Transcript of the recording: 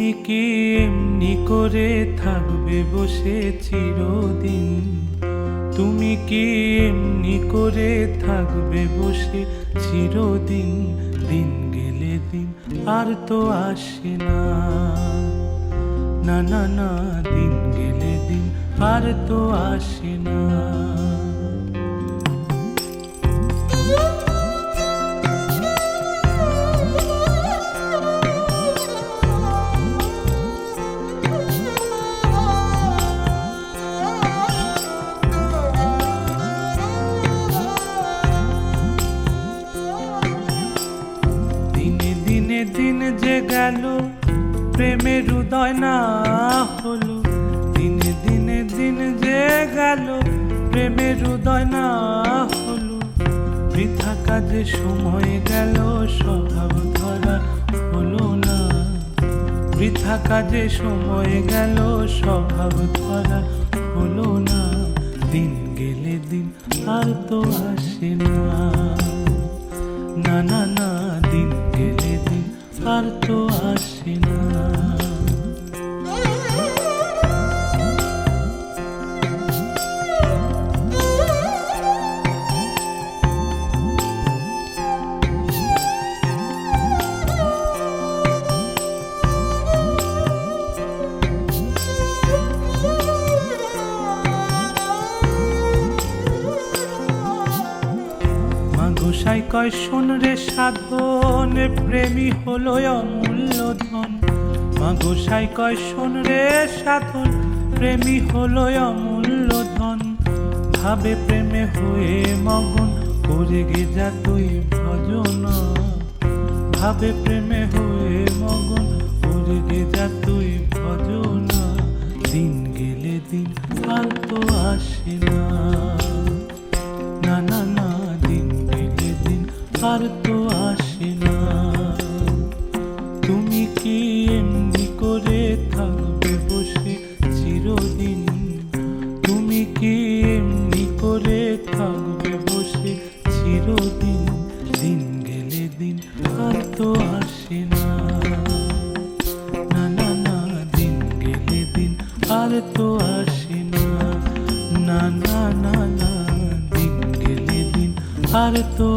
তুমি কি এমনি করে থাকবে বসে চিরদিন? তুমি কি এমনি করে থাকবে বসে চিরদিন? দিন গেলে দিন, আর তো আসে না। না না না, দিন গেলে দিন, আর তো আসে না। দিনে যে গেল, প্রেমের উদয় না হলো। দিনে দিনে দিন যে গেল, প্রেমের উদয় না হলো। বৃথা কাজে সময় গেল, স্বভাব ধরা হলো না। বৃথা কাজে সময় গেল, স্বভাব ধরা হলো না। দিন গেলে দিন আর তো আসে না না না, দিন গেলে আর তো আসে না। মাগুসাই কয়, শোন রে সাধন, প্রেমী হলো অমূল্য ধন। মাগুসাই কয়, শোন রে সাধন, প্রেমী হলো অমূল্য ধন। ভাবে প্রেমে হয়ে মগন করে গে যা তুই ভজনা। ভাবে প্রেমে হয়ে মগন করে গে যা তুই ভজনা। দিন গেলে দিন আর তো আসে না না না। আর তো আসে না। তুমি কি এমনি করে থাকবে বসে চিরদিন? তুমি কি এমনি করে থাকবে বসে চিরদিন? দিন গেলে দিন আর তো আসে না। না না না, দিন গেলে দিন আর তো আসে না। না না না না, দিন গেলে দিন আর তো